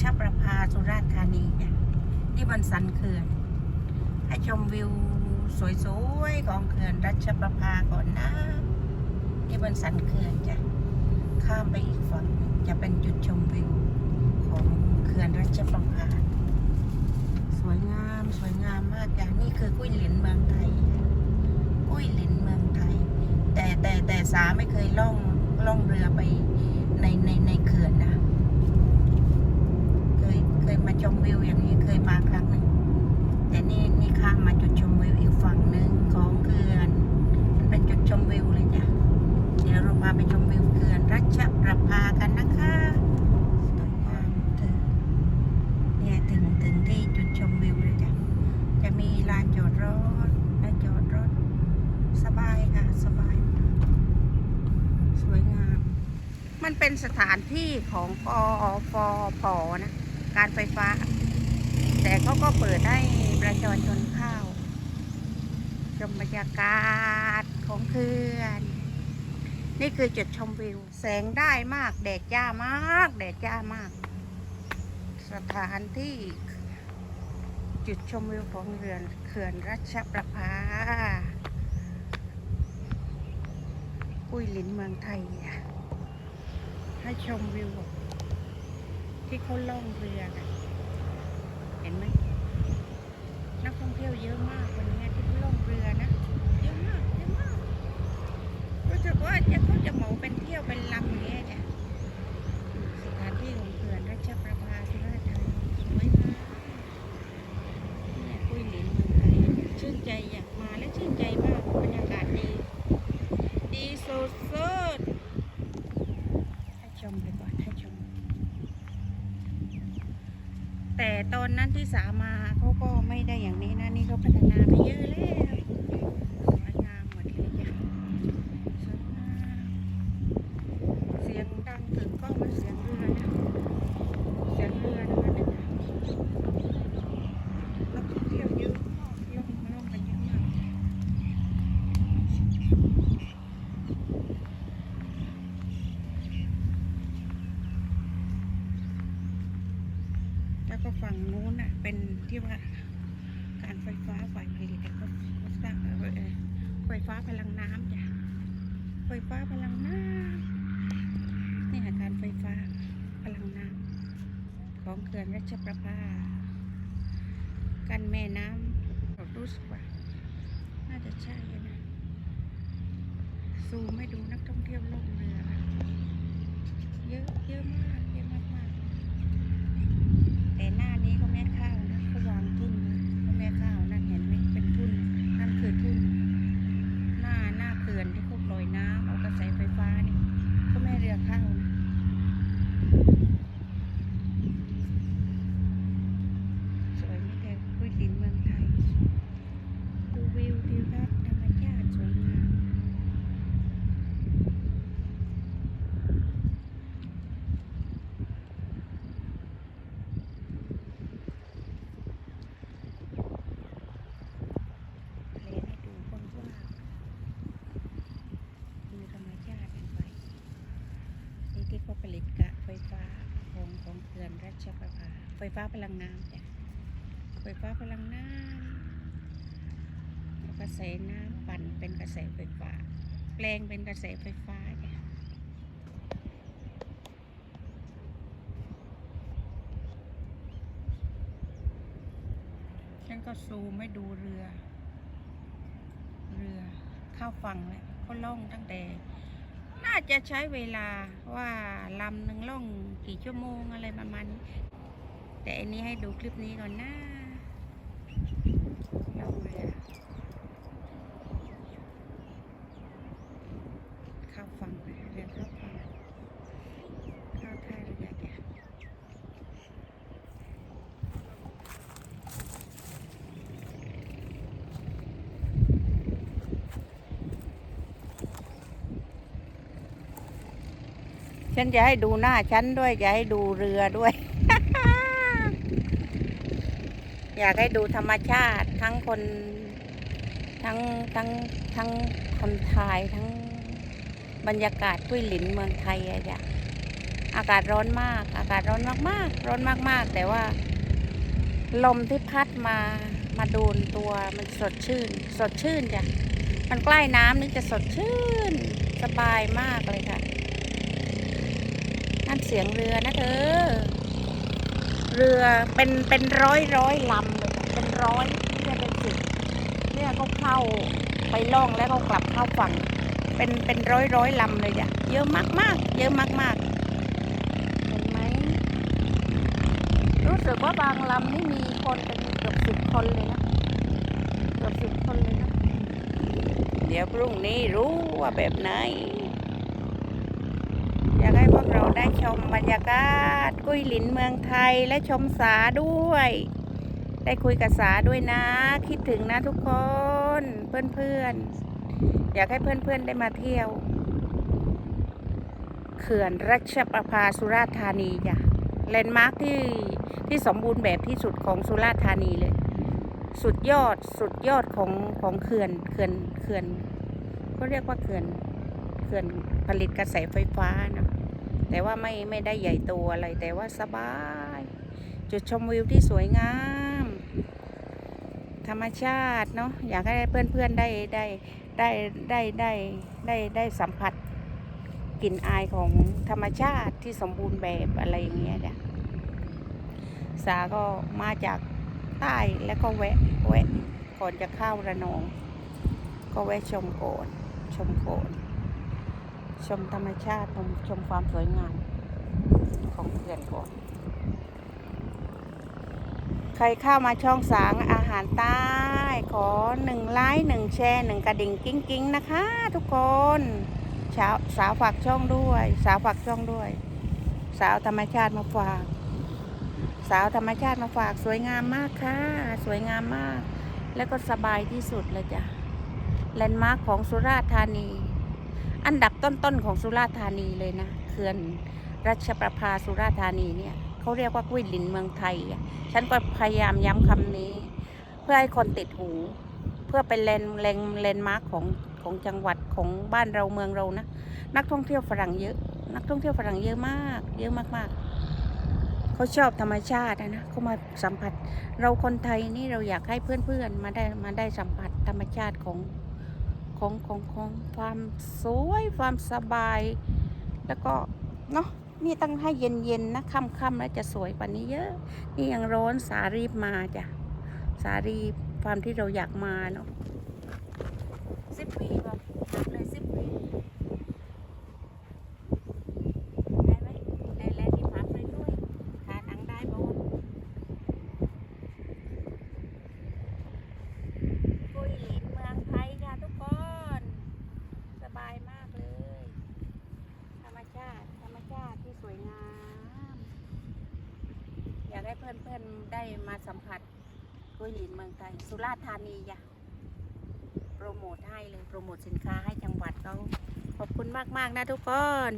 ชประภาสุราษฎร์ธานีเนี่ยนี่บนสันเขื่อน ให้ชมวิวสวยๆของเขื่อนรัชประภาก่อนนะนี่บนสันเขื่อนจ้ะข้ามไปอีกฝั่งจะเป็นจุดชมวิวของเขื่อนรัชประภาสวยงามสวยงามมากจ้ะนี่คือกุ้ยหลินเมืองไทยกุ้ยหลินเมืองไทย แต่แต่แต่สาไม่เคยล่องล่องเรือไปในในในเขื่อนนะ มาชมวิวอย่างนี้เคยมาครั้งหนึ่งแต่นี่นี่ข้ามมาจุดชมวิวอีกฝั่งหนึ่งของเขื่อนมันเป็นจุดชมวิวเลยจ้ะเดี๋ยวเราพาไปชมวิวเขื่อนรัชประภากันนะคะสวยงามเธอเนี่ยถึงถึงที่จุดชมวิวเลยจ้ะจะมีลานจอดรถและจอดรถ สบายค่ะสบาย สวยงาม มันเป็นสถานที่ของกอฟพอนะ การไฟฟ้า แต่เขาก็เปิดให้ประชาชนเข้าชมบรรยากาศของเขื่อน นี่คือจุดชมวิว แสงได้มากแดดจ้ามากแดดจ้ามาก สถานที่จุดชมวิวของเรือนเขื่อนรัชประภากุ้ยหลินเมืองไทย ให้ชมวิว ที่เขาล่องเรือกันเห็นไหมนักท่องเที่ยวเยอะมากวันนี้ที่เขาล่องเรือนะเยอะมากเยอะมากรู้สึกว่าจะเขาจะเหมาเป็นเที่ยวเป็นลำอย่างเงี้ยจ้ะสถานที่ของเขื่อนรัชประภาสุราษฎร์ธานีสวยมากเนี่ยกุ้ยหลินเมืองไทยชื่นใจอยากมาและชื่นใจมากบรรยากาศดี ดีสุดๆให้ชมไปก่อนให้ชม แต่ตอ นั้นที่สามาเขาก็ไม่ได้อย่างนี้นะนี่เขาพัฒนาไปเยอะแล้วสวยงามหมดเลยจ้ะสวยงามเสียงดังถึงกล้องมันเสียงเรือนะเสียงเรือนะคะเนี่ยนักท่องเที่ยวเยอะมากล่องล่องกันเยอะมาก แล้วก็ฝั่งนู้นน่ะ เป็นที่ว่าการไฟฟ้าฝ่ายผลิตเขาสร้างไฟฟ้าพลังน้ำจ้ะไฟฟ้าพลังน้ำนี่ค่ะการไฟฟ้าพลังน้ำของเขื่อนรัชประภากันแม่น้ำเรารู้สึกว่าน่าจะใช่นะซูมให้ดูนักท่องเที่ยวลงเรือ เยอะเยอะมากเยอะมากมากๆแต่หน้านี้เขาแม่ข้าว แม่ข้าวนั่นเห็นไหมเป็นทุ่น นั่นคือทุ่น หน้าหน้าเขื่อนที่เขาปล่อยน้ำเอากระแสไฟฟ้านี่เขาแม่เรือข้าวนะสวยไหมเธอคุยดินเมืองไทย ดูวิวทิวทัศน์ธรรมชาติสวยงาม ทะเลให้ดูกว้างๆดูธรรมชาติกันไปนี่ที่เขาผลิตกะไฟฟ้าของของ เขื่อนรัชประภาไฟฟ้าพลังน้ำจ้ะไฟฟ้าพลังน้ำกระแสน้ำปั่นเป็นกระแสไฟฟ้า แปลงเป็นกระแสไฟฟ้าจ้ะฉันก็ซูมไม่ดูเรือ เรือเข้าฝั่งแล้วเขาล่องตั้งแต่ จะใช้เวลาว่าลำหนึ่งล่องกี่ชั่วโมงอะไรประมาณนี้ แต่อันนี้ให้ดูคลิปนี้ก่อนนะลองเลยอะข้าฝั่งแล้วเรือเข้าฝั่งเข้าท่าเรือจ้ะ ฉันจะให้ดูหน้าฉันด้วยจะให้ดูเรือด้วย อยากให้ดูธรรมชาติทั้งคนทั้งทั้งทั้งคนไทยทั้งบรรยากาศกุ้ยหลินเมืองไทยอะจ้ะออากาศร้อนมาก อากาศร้อนมากๆ ร้อนมากๆ แต่ว่า ลมที่พัดมามาโดนตัวมันสดชื่น สดชื่นจ้ะมันใกล้น้ำนี่จะสดชื่น สบายมากเลยค่ะ นั่นเสียงเรือนะเธอ เรือเป็นเป็นร้อยร้อยลำเลยเป็นร้อยไม่ใช่เป็นสิบเนี่ยเขาเข้าไปล่องแล้วเขากลับเข้าฝั่ง เป็นเป็นร้อยร้อยลำเลยจ้ะเยอะมากมากเยอะมากมากเห็นไหมรู้สึกว่าบางลำนี่มีคนเป็นเกือบสิบคนเลยนะเกือบสิบคนเลยนะ เดี๋ยวพรุ่งนี้รู้ว่าแบบไหน อยากให้พวกเรา ได้ชมบรรยากาศกุ้ยหลินเมืองไทยและชมสาด้วย ได้คุยกับสาด้วยนะ คิดถึงนะทุกคนเพื่อนๆ อยากให้เพื่อนๆได้มาเที่ยว เขื่อนรัชประภาสุราษฎร์ธานีจ้ะแลนด์มาร์คที่ที่สมบูรณ์แบบที่สุดของสุราษฎร์ธานีเลย สุดยอดสุดยอดของของเขื่อนเขื่อนเขื่อนก็เรียกว่าเขื่อนเขื่อนผลิตกระแสไฟฟ้าเนะ แต่ว่าไม่ไม่ได้ใหญ่โตอะไรแต่ว่าสบาย จุดชมวิวที่สวยงาม ธรรมชาติเนาะอยากให้เพื่อนๆได้ได้ได้ได้ได้ได้ได้สัมผัสกลิ่นอายของธรรมชาติที่สมบูรณ์แบบอะไรอย่างเงี้ยจ้ะสาก็มาจากใต้แล้วก็แวะแวะก่อนจะเข้าระนอง ก็แวะชมโกนชมโกน ชมธรรมชาติ ชมชมความสวยงามของเขื่อนก่อน ใครเข้ามาช่องสางอาหารใต้ ขอหนึ่งไลค์หนึ่งแชร์หนึ่งกระดิ่งกิ้งกิ้งนะคะ ทุกคนสาวสาวฝากช่องด้วย สาวฝากช่องด้วย สาวธรรมชาติมาฝาก สาวธรรมชาติมาฝากสวยงามมากค่ะ สวยงามมาก แล้วก็สบายที่สุดเลยจ้ะแลนด์มาร์คของสุราษฎร์ธานี อันดับต้นๆของสุราษฎร์ธานีเลยนะเขื่อนรัชประภาสุราษฎร์ธานีเนี่ยเขาเรียกว่ากุ้ยลินเมืองไทย ฉันก็พยายามย้ำคำนี้ เพื่อให้คนติดหู เพื่อเป็นเลนเลนเลนมาร์คของของจังหวัดของบ้านเราเมืองเรานะ นักท่องเที่ยวฝรั่งเยอะ นักท่องเที่ยวฝรั่งเยอะมาก เยอะมากๆเขาชอบธรรมชาตินะเขามาสัมผัส เราคนไทยนี่เราอยากให้เพื่อนๆมาได้มาได้สัมผัสธรรมชาติของ ของของของความสวยความสบาย แล้วก็เนาะนี่ตั้งให้เย็นเย็นนะค่ำค่ำแล้วจะสวยกว่านี้เยอะ นี่ยังร้อนสารีบมาจ้ะสารีบความที่เราอยากมาเนาะสิบปีป่ะถามเลยสิบปีได้ไหมได้แล้วที่พักเลยด้วยขาหนังได้ป่ะกุยหลินเมืองไทยค่ะทุกคน สบายมากเลย ธรรม ชาติ ธรรมชาติที่สวยงาม อยากให้เพื่อนๆได้มาสัมผัสกุ้ยหลินเมืองไทยสุราษฎร์ธานีจ้ะโปรโมทให้เลย โปรโมทสินค้าให้จังหวัดเขาขอบคุณมากๆนะทุกคน